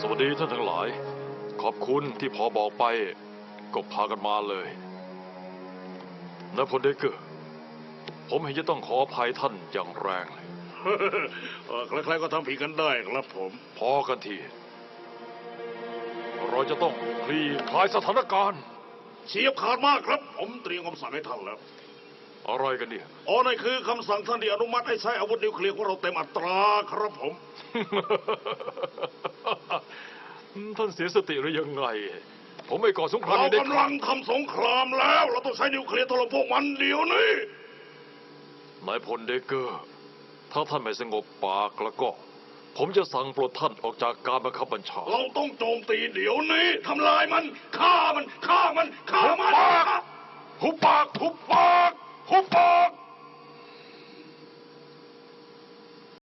สวัสดีท่านทั้งหลาย ขอบคุณที่พอบอกไปก็พากันมาเลยนายพลเดกเกอร์ผมเห็นจะต้องขออภัยท่านอย่างแรงเลยเออใครๆก็ทำผิดกันได้ครับผม พอกันที เราจะต้องคลี่คลายสถานการณ์เฉียบขาดมากครับ ผมเตรียมคำสั่งให้ท่านแล้วอะไรกันเนี่ยอ๋อนั่นคือคำสั่งท่านที่อนุมัติให้ใช้อาวุธนิวเคลียร์ของเราเต็มอัตราครับผม ท่านเสียสติหรือยังไง ผมไม่ก่อสงครามเราไม่ได้กำลังทำสงครามแล้ว เราต้องใช้นิวเคลียร์ถล่มพวกมันเดี๋ยวนี้นายพลเดกเกอร์ ถ้าท่านไม่สงบปากแล้วก็ ผมจะสั่งปลดท่านออกจากการบังคับบัญชา เราต้องโจมตีเดี๋ยวนี้ทำลายมันฆ่ามันฆ่ามันฆ่ามันหุบปากหุบปากหุบปาก